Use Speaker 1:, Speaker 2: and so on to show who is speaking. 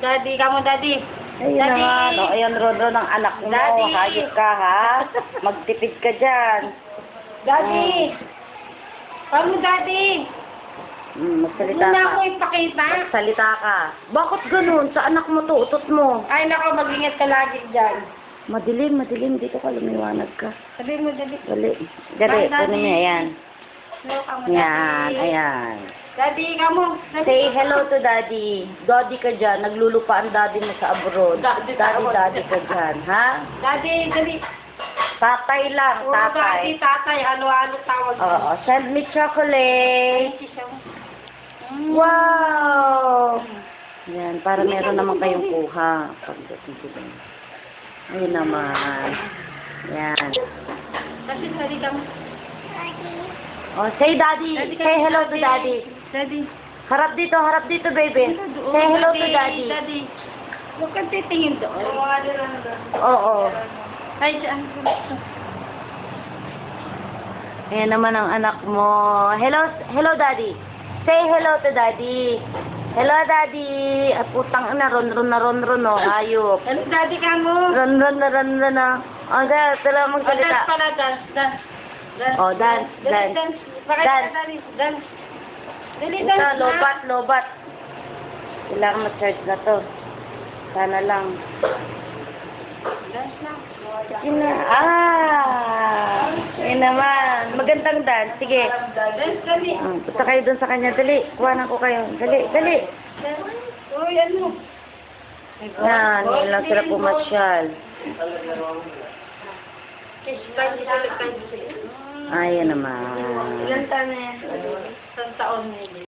Speaker 1: daddy, kamo daddy.
Speaker 2: Ayun na
Speaker 1: Daddy.
Speaker 2: nga, no? Ayan, Ron, Ron, ang anak mo.
Speaker 1: Daddy.
Speaker 2: Hayop ka, ha? Magtipid ka dyan.
Speaker 1: Daddy. Kamo daddy.
Speaker 2: Hmm, magsalita
Speaker 1: Hindi na
Speaker 2: ka.
Speaker 1: ako ipakita.
Speaker 2: Magsalita ka. Bakit ganun? Sa anak mo to, utot mo.
Speaker 1: Ay nako, mag-ingat ka lagi dyan.
Speaker 2: Madilim, madilim. Dito ka, lumiwanag ka.
Speaker 1: Sabi mo daddy.
Speaker 2: Dali. Dali,
Speaker 1: Bye, Daddy.
Speaker 2: kunin mo ayan.
Speaker 1: Hello, kamo
Speaker 2: Yan,
Speaker 1: daddy.
Speaker 2: ayan.
Speaker 1: Daddy, kamo. Daddy.
Speaker 2: Say hello to daddy. Daddy ka dyan. Naglulupa ang daddy mo sa abroad.
Speaker 1: Daddy,
Speaker 2: Daddy, daddy ka dyan, ha?
Speaker 1: Daddy, daddy.
Speaker 2: Tatay lang,
Speaker 1: Oo, daddy,
Speaker 2: tatay.
Speaker 1: tatay. Ano-ano tawag mo.
Speaker 2: Oo, send me chocolate.
Speaker 1: Thank you so much.
Speaker 2: Wow! Yan, para meron naman kayong kuha. Pagdating ko dun. Ayun naman. Yan.
Speaker 1: Kasi daddy kamo.
Speaker 2: Oh, say daddy. Say hello to daddy.
Speaker 1: Daddy.
Speaker 2: Harap dito, harap dito, baby. Say hello to daddy.
Speaker 1: Daddy. Huwag kang titingin doon.
Speaker 2: Oo.
Speaker 1: Ay, dyan.
Speaker 2: Ayan naman ang anak mo. Hello, hello daddy. Say hello to daddy. Hello daddy. At putang ina, ron ron na ron ron no. Ayop.
Speaker 1: Ano, daddy ka mo?
Speaker 2: Ron ron na ron ron na. Oh, dahil, tala
Speaker 1: Oh,
Speaker 2: magsalita.
Speaker 1: dance pala, dance, dance. Dance.
Speaker 2: Oh, dance, dance.
Speaker 1: dance.
Speaker 2: Dance.
Speaker 1: daddy, dance.
Speaker 2: Ito, lobat, lobat. Kailangan ma-charge na to. Sana lang. Sige na. Ah! Yun naman. Magandang dance. Sige.
Speaker 1: Dance, dali.
Speaker 2: Ah, punta kayo dun sa kanya. Dali. Kuhanan ko kayo. Dali, dali.
Speaker 1: Uy, ano?
Speaker 2: Yan. Yun lang sila pumasyal.
Speaker 1: Kiss, time, time, time.
Speaker 2: Ayan naman.
Speaker 1: Ilan taon na yan? Isang taon na.